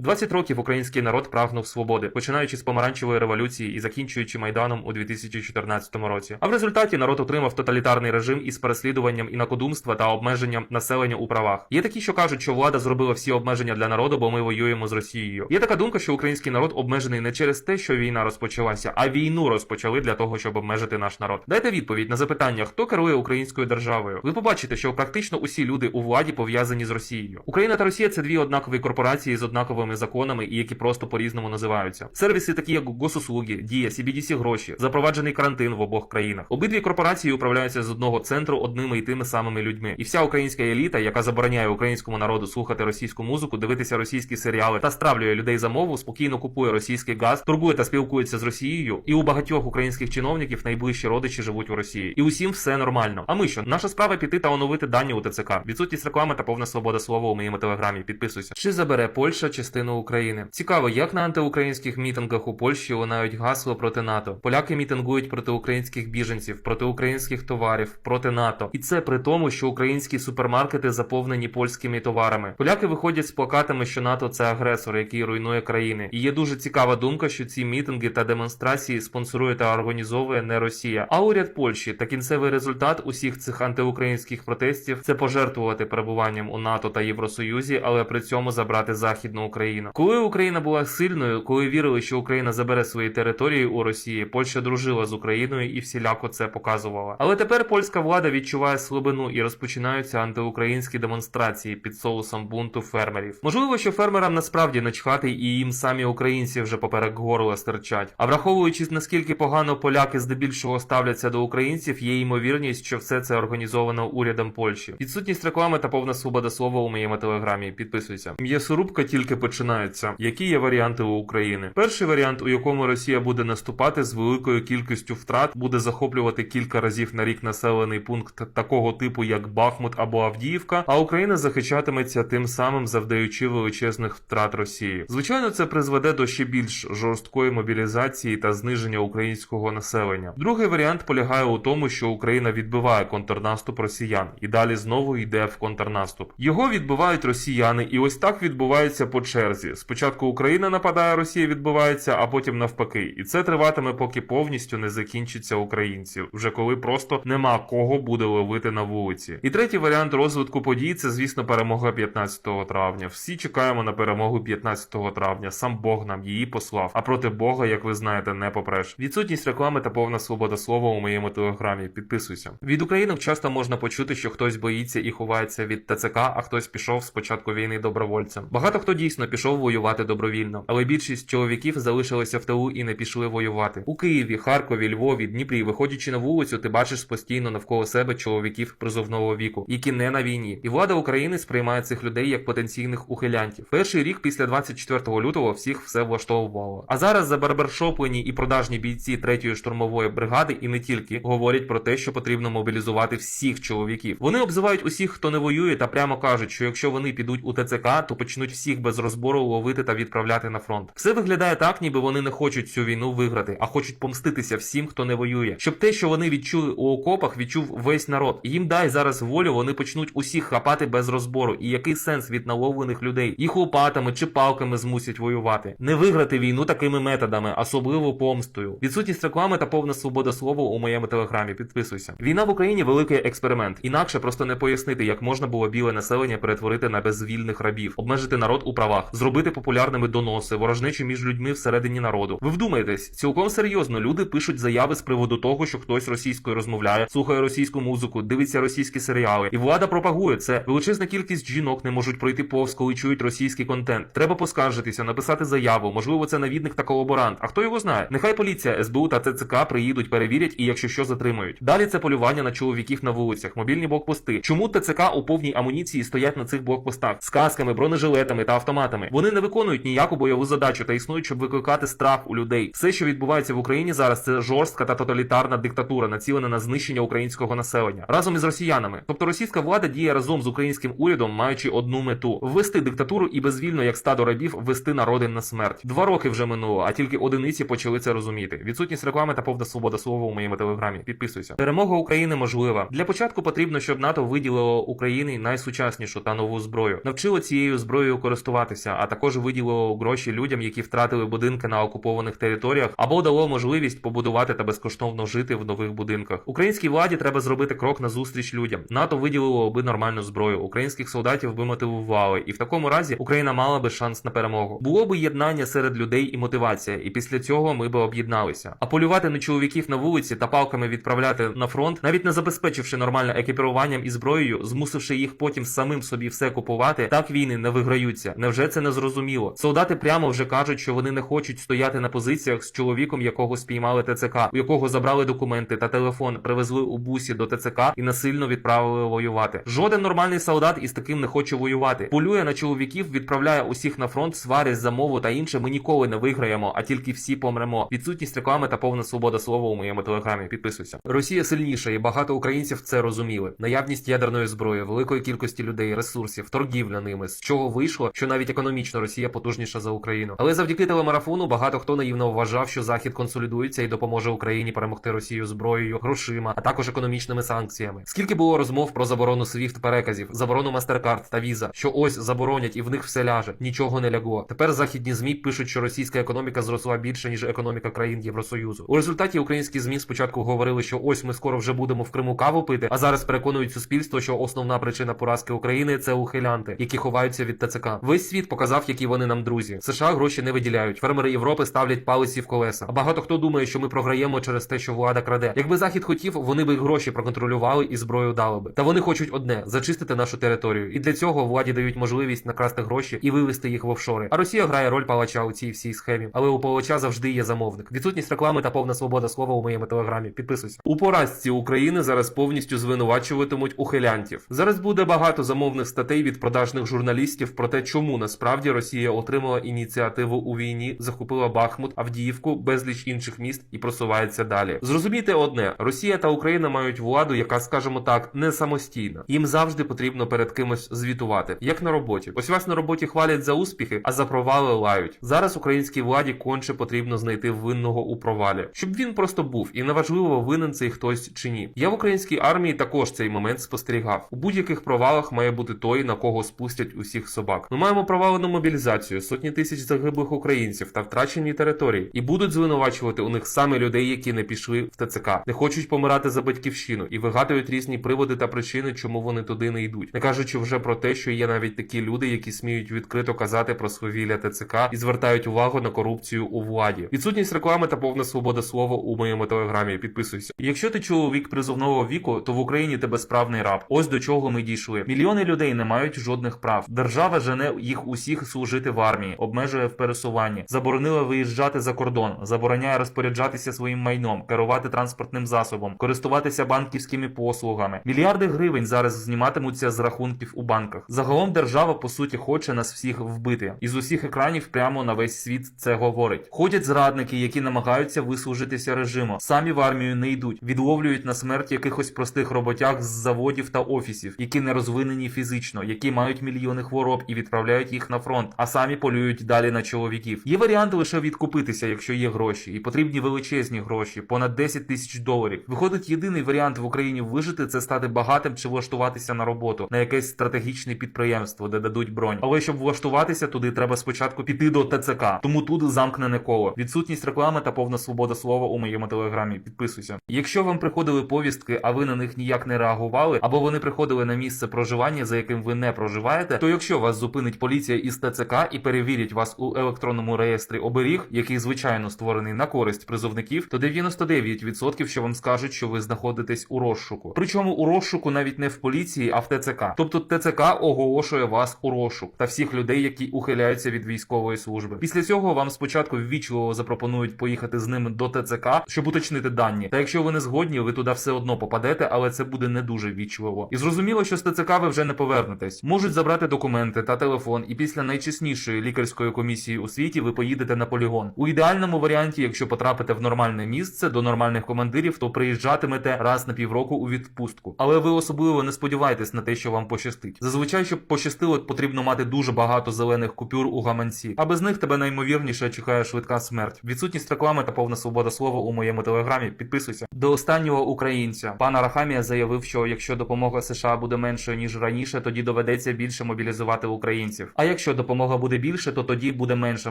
20 років український народ прагнув свободи, починаючи з помаранчевої революції і закінчуючи майданом у 2014 році. А в результаті народ отримав тоталітарний режим із переслідуванням інакодумства та обмеженням населення у правах. Є такі, що кажуть, що влада зробила всі обмеження для народу, бо ми воюємо з Росією. Є така думка, що український народ обмежений не через те, що війна розпочалася, а війну розпочали для того, щоб обмежити наш народ. Дайте відповідь на запитання, хто керує українською державою. Ви побачите, що практично усі люди у владі пов'язані з Росією. Україна та Росія це дві однакові корпорації з однаковими законами і які просто по-різному називаються. Сервіси, такі як госуслуги, дія, CBDC гроші, запроваджений карантин в обох країнах. Обидві корпорації управляються з одного центру одними і тими самими людьми. І вся українська еліта, яка забороняє українському народу слухати російську музику, дивитися російські серіали та стравлює людей за мову, спокійно купує російський газ, турбує та спілкується з Росією. І у багатьох українських чиновників найближчі родичі живуть у Росії. І усім все нормально. А ми що? Наша справа піти та оновити дані у ТЦК. Відсутність реклами та повна свобода слова у моєму телеграмі. Підписуйся. Чи забере Польща частину України? Цікаво, як на антиукраїнських мітингах у Польщі лунають гасло проти НАТО. Поляки мітингують проти українських біженців, проти українських товарів, проти НАТО. І це при тому, що українські супермаркети заповнені польськими товарами. Поляки виходять з плакатами, що НАТО це агресор, який руйнує країни. І є дуже цікава думка, що ці мітинги та демонстрації спонсорує та організовує не Росія, а уряд Польщі. Та кінцевий результат усіх цих антиукраїнських протестів це пожертвувати перебуванням у НАТО та Євросоюзі, але при цьому забрати західну Україну. Коли Україна була сильною, коли вірили, що Україна забере свої території у Росії, Польща дружила з Україною і всіляко це показувала. Але тепер польська влада відчуває слабину і розпочинаються антиукраїнські демонстрації під соусом бунту фермерів. Можливо, що фермерам насправді начхати і їм самі українці вже поперек горла стирчать. А враховуючи наскільки погано поляки здебільшого ставляться до українців, є ймовірність, що все це організовано урядом Польщі. Відсутність реклами та повна свобода слова у моєму телеграмі. Підписуйся. М'ясорубка тільки починається. Які є варіанти у України? Перший варіант, у якому Росія буде наступати з великою кількістю втрат, буде захоплювати кілька разів на рік населений пункт такого типу, як Бахмут або Авдіївка, а Україна захищатиметься тим самим, завдаючи величезних втрат Росії. Звичайно, це призведе до ще більш жорсткої мобілізації та зниження українського населення. Другий варіант полягає у тому, що Україна відбиває контрнаступ росіян і далі знову йде в контрнаступ. Його відбивають росіяни, і ось так відбувається по черзі. Спочатку Україна нападає, Росія відбувається, а потім навпаки. І це триватиме, поки повністю не закінчиться українців, вже коли просто нема кого буде ловити на вулиці. І третій варіант розвитку подій це, звісно, перемога 15 травня. Всі чекаємо на перемогу 15 травня. Сам Бог нам її послав. А проти Бога, як ви знаєте, не попреш. Відсутність реклами та повна свобода слова у моєму телеграмі. Підписуйся. Від українок часто можна почути, що хтось боїться і ховається від ТЦК, а хтось пішов з початку війни добровольцем. Багато хто дійсно пішов воювати добровільно, але більшість чоловіків залишилися в тилу і не пішли воювати. У Києві, Харкові, Львові, Дніпрі, виходячи на вулицю, ти бачиш постійно навколо себе чоловіків призовного віку, які не на війні. І влада України сприймає цих людей як потенційних ухилянтів. Перший рік після 24 лютого всіх все влаштовувало. А зараз за барбершоплені і продажні бійці третьої штурмової бригади і не тільки говорять про те, що потрібно мобілізувати всіх чоловіків. Вони обзивають усіх, хто не воює, та прямо кажуть, що якщо вони підуть у ТЦК, то почнуть всіх без розбору ловити та відправляти на фронт. Все виглядає так, ніби вони не хочуть цю війну виграти, а хочуть помститися всім, хто не воює. Щоб те, що вони відчули у окопах, відчув весь народ. Їм дай зараз волю, вони почнуть усіх хапати без розбору. І який сенс від наловлених людей? Їх лопатами чи палками змусять воювати. Не виграти війну такими методами, особливо помстою. Відсутність реклами та повна свобода слова у моєму телеграмі. Підписуйся. Війна в Україні великий експеримент. Інакше просто не пояснити, як можна було біле населення перетворити на безвільних рабів, обмежити народ у правах, зробити популярними доноси, ворожнечі між людьми всередині народу. Ви вдумаєтесь, цілком серйозно люди пишуть заяви з приводу того, що хтось російською розмовляє, слухає російську музику, дивиться російські серіали, і влада пропагує це. Величезна кількість жінок не можуть пройти повз, коли чують російський контент. Треба поскаржитися, написати заяву. Можливо, це навідник та колаборант. А хто його знає? Нехай поліція, СБУ та ЦЦК приїдуть, перевірять і, якщо що, затримають. Далі це полювання на чоловіків на вулицях, мобільні блокпости. Чому ТЦК у повній амуніції стоять на цих блокпостах з касками, бронежилетами та автоматами? Вони не виконують ніяку бойову задачу та існують, щоб викликати страх у людей. Все, що відбувається в Україні зараз, це жорстка та тоталітарна диктатура, націлена на знищення українського населення разом із росіянами. Тобто російська влада діє разом з українським урядом, маючи одну мету ввести диктатуру і безвільно, як стадо рабів, ввести народи на смерть. Два роки вже минуло, а тільки одиниці почали це розуміти. Відсутність реклами та повна свобода слова у моєму телеграмі. Підписуйся. Перемога України можлива. Для початку потрібно, щоб НАТО виділило Україні найсучаснішу та нову зброю, навчило цією зброєю користуватися. Допомоглося, а також виділило гроші людям, які втратили будинки на окупованих територіях, або дало можливість побудувати та безкоштовно жити в нових будинках. Українській владі треба зробити крок назустріч людям. НАТО виділило би нормальну зброю, українських солдатів би мотивували, і в такому разі Україна мала би шанс на перемогу. Було би єднання серед людей і мотивація, і після цього ми би об'єдналися. А полювати на чоловіків на вулиці та палками відправляти на фронт, навіть не забезпечивши нормальне екіпіруванням і зброєю, змусивши їх потім самим собі все купувати, так війни не виграються. Невже це не зрозуміло? Солдати прямо вже кажуть, що вони не хочуть стояти на позиціях з чоловіком, якого спіймали ТЦК, у якого забрали документи та телефон, привезли у бусі до ТЦК і насильно відправили воювати. Жоден нормальний солдат із таким не хоче воювати. Полює на чоловіків, відправляє усіх на фронт, сварить за мову та інше. Ми ніколи не виграємо, а тільки всі помремо. Відсутність реклами та повна свобода слова у моєму телеграмі. Підписуйся. Росія сильніша, і багато українців це розуміли. Наявність ядерної зброї, великої кількості людей, ресурсів, торгівля ними, з чого вийшло, що навіть економічно Росія потужніша за Україну. Але завдяки телемарафону багато хто наївно вважав, що Захід консолідується і допоможе Україні перемогти Росію зброєю, грошима, а також економічними санкціями. Скільки було розмов про заборону SWIFT переказів, заборону MasterCard та Visa, що ось заборонять і в них все ляже. Нічого не лягло. Тепер західні змі пишуть, що російська економіка зросла більше ніж економіка країн Євросоюзу. У результаті українські змі спочатку говорили, що ось ми скоро вже будемо в Криму каву пити, а зараз переконують суспільство, що основна причина поразки України це ухилянти, які ховаються від ТЦК. Весь світ показав, які вони нам друзі. США гроші не виділяють. Фермери Європи ставлять палиці в колеса. А багато хто думає, що ми програємо через те, що влада краде. Якби захід хотів, вони би гроші проконтролювали і зброю дали би. Та вони хочуть одне зачистити нашу територію. І для цього владі дають можливість накрасти гроші і вивести їх в офшори. А Росія грає роль палача у цій всій схемі. Але у палача завжди є замовник. Відсутність реклами та повна свобода слова у моєму телеграмі. Підписуйся. У поразці України зараз повністю звинувачуватимуть ухилянтів. Зараз буде багато замовних статей від продажних журналістів про те, чому насправді Росія отримала ініціативу у війні, захопила Бахмут, Авдіївку, безліч інших міст і просувається далі. Зрозумійте одне: Росія та Україна мають владу, яка, скажімо так, не самостійна. Їм завжди потрібно перед кимось звітувати, як на роботі. Ось вас на роботі хвалять за успіхи, а за провали лають. Зараз українській владі конче потрібно знайти винного у провалі, щоб він просто був, і неважливо, винен цей хтось чи ні. Я в українській армії також цей момент спостерігав. У будь-яких провалах має бути той, на кого спустять усіх собак. Ми маємо провалену мобілізацію, сотні тисяч загиблих українців та втрачені території, і будуть звинувачувати у них саме людей, які не пішли в ТЦК, не хочуть помирати за батьківщину і вигадують різні приводи та причини, чому вони туди не йдуть, не кажучи вже про те, що є навіть такі люди, які сміють відкрито казати про свавілля ТЦК і звертають увагу на корупцію у владі. Відсутність реклами та повна свобода слова у моєму телеграмі. Підписуйся. Якщо ти чоловік призовного віку, то в Україні тебе справний раб. Ось до чого ми дійшли. Мільйони людей не мають жодних прав. Держава жене їх усіх служити в армії, обмежує в пересуванні, заборонила виїжджати за кордон, забороняє розпоряджатися своїм майном, керувати транспортним засобом, користуватися банківськими послугами. Мільярди гривень зараз зніматимуться з рахунків у банках. Загалом держава по суті хоче нас всіх вбити. Із усіх екранів прямо на весь світ це говорить. Ходять зрадники, які намагаються вислужитися режиму. Самі в армію не йдуть, відловлюють на смерть якихось простих роботяг з заводів та офісів, які не розвинені фізично, які мають мільйони хвороб і відправляють їх на фронт, а самі полюють далі на чоловіків. Є варіанти лише відкупитися, якщо є гроші, і потрібні величезні гроші, понад 10 тисяч доларів. Виходить, єдиний варіант в Україні вижити це стати багатим чи влаштуватися на роботу на якесь стратегічне підприємство, де дадуть бронь. Але щоб влаштуватися туди, треба спочатку піти до ТЦК. Тому тут замкнене коло. Відсутність реклами та повна свобода слова у моєму телеграмі. Підписуйся. Якщо вам приходили повістки, а ви на них ніяк не реагували, або вони приходили на місце проживання, за яким ви не проживаєте, то якщо вас зупинить поліція із ТЦК і перевірять вас у електронному реєстрі оберіг, який звичайно створений на користь призовників, то 99% що вам скажуть, що ви знаходитесь у розшуку. Причому у розшуку навіть не в поліції, а в ТЦК. Тобто ТЦК оголошує вас у розшук та всіх людей, які ухиляються від військової служби. Після цього вам спочатку ввічливо запропонують поїхати з ними до ТЦК, щоб уточнити дані. Та якщо ви не згодні, ви туди все одно попадете, але це буде не дуже вічливо. І зрозуміло, що з ТЦК ви вже не повернетесь. Можуть забрати документи та телефон, і після найчеснішої лікарської комісії у світі ви поїдете на полігон. У ідеальному варіанті, якщо потрапите в нормальне місце до нормальних командирів, то приїжджатимете раз на півроку у відпустку. Але ви особливо не сподівайтесь на те, що вам пощастить. Зазвичай, щоб пощастило, потрібно мати дуже багато зелених купюр у гаманці, а без них тебе наймовірніше чекає швидка смерть. Відсутність реклами та повна свобода слова у моєму телеграмі. Підписуйся. До останнього українця пан Арахамія заявив, що якщо допомога США буде меншою ніж раніше, тоді доведеться більше мобілізувати українців. А якщо якщо допомога буде більше, то тоді буде менша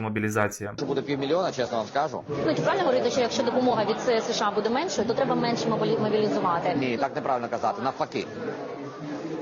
мобілізація. Що буде півмільйона, чесно вам скажу. Ну, чи правильно говорити, що якщо допомога від США буде меншою, то треба менше мобілі- мобілізувати? Ні, так неправильно казати. Навпаки.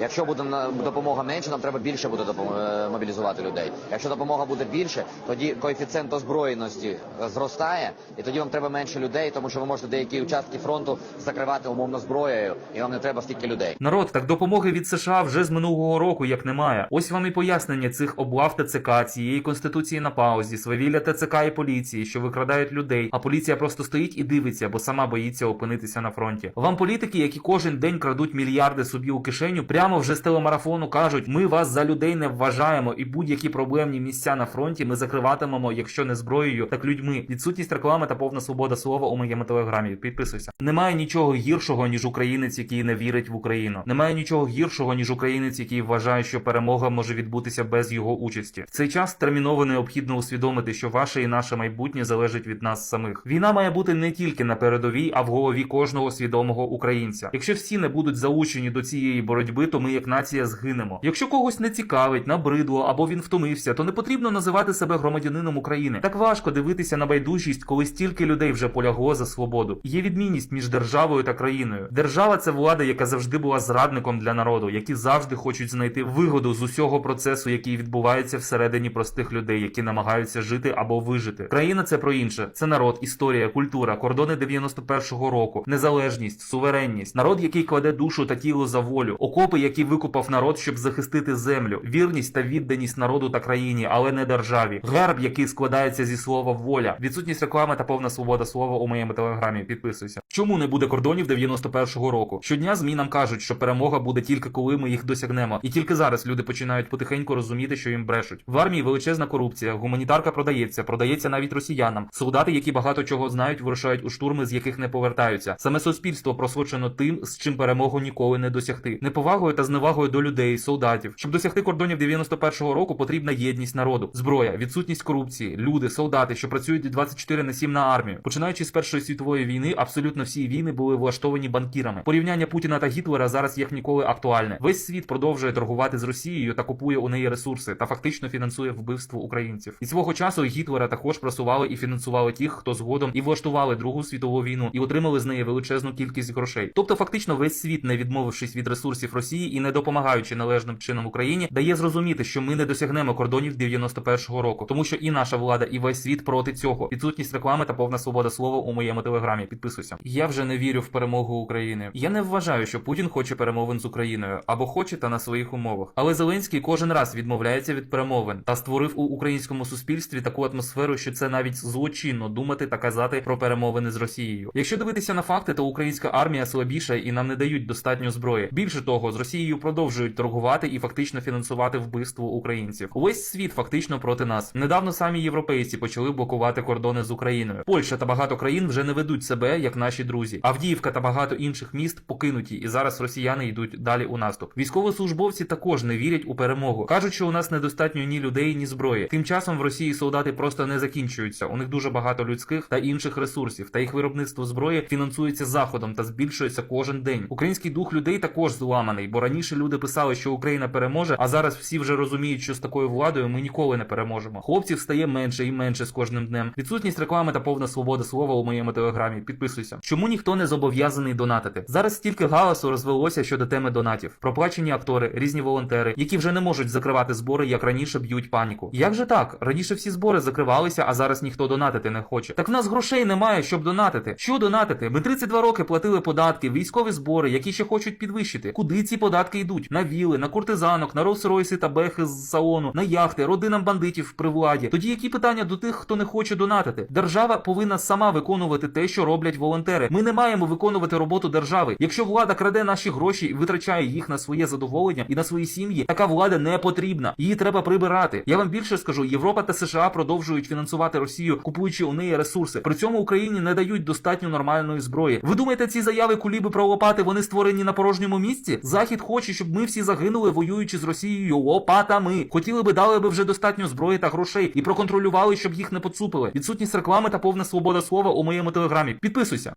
Якщо буде допомога менше, нам треба більше буде е, мобілізувати людей. Якщо допомога буде більше, тоді коефіцієнт озброєності зростає, і тоді вам треба менше людей, тому що ви можете деякі участки фронту закривати умовно зброєю, і вам не треба стільки людей. Народ, так допомоги від США вже з минулого року як немає. Ось вам і пояснення цих облав ТЦК, цієї конституції на паузі, свавілля ТЦК і поліції, що викрадають людей, а поліція просто стоїть і дивиться, бо сама боїться опинитися на фронті. Вам політики, які кожен день крадуть мільярди собі у кишеню, прямо вже з телемарафону кажуть: ми вас за людей не вважаємо, і будь-які проблемні місця на фронті ми закриватимемо, якщо не зброєю, так людьми. Відсутність реклами та повна свобода слова у моєму телеграмі. Підписуйся. Немає нічого гіршого, ніж українець, який не вірить в Україну. Немає нічого гіршого, ніж українець, який вважає, що перемога може відбутися без його участі. В цей час терміново необхідно усвідомити, що ваше і наше майбутнє залежить від нас самих. Війна має бути не тільки на передовій, а в голові кожного свідомого українця. Якщо всі не будуть залучені до цієї боротьби, то ми як нація згинемо. Якщо когось не цікавить, набридло або він втомився, то не потрібно називати себе громадянином України. Так важко дивитися на байдужість, коли стільки людей вже полягло за свободу. Є відмінність між державою та країною. Держава це влада, яка завжди була зрадником для народу, які завжди хочуть знайти вигоду з усього процесу, який відбувається всередині простих людей, які намагаються жити або вижити. Країна це про інше. Це народ, історія, культура, кордони 91-го року, незалежність, суверенність, народ, який кладе душу та тіло за волю, окопи, які викупав народ, щоб захистити землю, вірність та відданість народу та країні, але не державі. Герб, який складається зі слова воля, відсутність реклами та повна свобода слова у моєму телеграмі. Підписуйся. Чому не буде кордонів 91-го року? Щодня змі нам кажуть, що перемога буде тільки коли ми їх досягнемо, і тільки зараз люди починають потихеньку розуміти, що їм брешуть. В армії величезна корупція, гуманітарка продається, продається навіть росіянам. Солдати, які багато чого знають, вирушають у штурми, з яких не повертаються. Саме суспільство просвочено тим, з чим перемогу ніколи не досягти. Неповагою та зневагою до людей, солдатів. Щоб досягти кордонів 91-го року, потрібна єдність народу, зброя, відсутність корупції, люди, солдати, що працюють 24 на 7 на армію. Починаючи з першої світової війни, абсолютно всі війни були влаштовані банкірами. Порівняння Путіна та Гітлера зараз як ніколи актуальне. Весь світ продовжує торгувати з Росією та купує у неї ресурси та фактично фінансує вбивство українців. І свого часу Гітлера також просували і фінансували тих, хто згодом і влаштували Другу світову війну і отримали з неї величезну кількість грошей. Тобто, фактично, весь світ, не відмовившись від ресурсів Росії і не допомагаючи належним чином Україні, дає зрозуміти, що ми не досягнемо кордонів 91-го року, тому що і наша влада, і весь світ проти цього. Відсутність реклами та повна свобода слова у моєму телеграмі. Підписуйся. Я вже не вірю в перемогу України. Я не вважаю, що Путін хоче перемовин з Україною або хоче та на своїх умовах. Але Зеленський кожен раз відмовляється від перемовин та створив у українському суспільстві таку атмосферу, що це навіть злочинно думати та казати про перемовини з Росією. Якщо дивитися на факти, то українська армія слабіша і нам не дають достатньо зброї. Більше того, з Росією продовжують торгувати і фактично фінансувати вбивство українців. Увесь світ фактично проти нас. Недавно самі європейці почали блокувати кордони з Україною. Польща та багато країн вже не ведуть себе як наші друзі. Авдіївка та багато інших міст покинуті, і зараз росіяни йдуть далі у наступ. Військовослужбовці також не вірять у перемогу. кажуть, що у нас недостатньо ні людей, ні зброї. Тим часом в Росії солдати просто не закінчуються. У них дуже багато людських та інших ресурсів, та їх виробництво зброї фінансується заходом та збільшується кожен день. Український дух людей також зламаний, бо раніше люди писали, що Україна переможе, а зараз всі вже розуміють, що з такою владою ми ніколи не переможемо. Хлопців стає менше і менше з кожним днем. Відсутність реклами та повна свобода слова у моєму телеграмі. Підписуйся. Чому ніхто не зобов'язаний донатити? Зараз стільки галасу розвелося щодо теми донатів. Проплачені актори, різні волонтери, які вже не можуть закривати збори, як раніше б'ють паніку. Як же так? Раніше всі збори закривалися, а зараз ніхто донатити не хоче. Так в нас грошей немає, щоб донатити. Що донатити? Ми 32 роки платили податки, військові збори, які ще хочуть підвищити. Куди ці податки йдуть? На віли, на куртизанок, на Роллс-Ройси та бехи з салону, на яхти, родинам бандитів при владі. Тоді які питання до тих, хто не хоче донатити? Держава повинна сама виконувати те, що роблять волонтери. Ми не маємо виконувати роботу держави. Якщо влада краде наші гроші і витрачає їх на своє задоволення і на свої сім'ї, така влада не потрібна. Її треба прибирати. Я вам більше скажу: Європа та США продовжують фінансувати Росію, купуючи у неї ресурси. При цьому Україні не дають достатньо нормальної зброї. Ви думаєте, ці заяви куліби про лопати вони створені на порожньому місці? Захід хоче, щоб ми всі загинули, воюючи з Росією лопатами. Хотіли би дали би вже достатньо зброї та грошей і проконтролювали, щоб їх не поцупили. Відсутність реклами та повна свобода слова у моєму телеграмі. Підписуйся.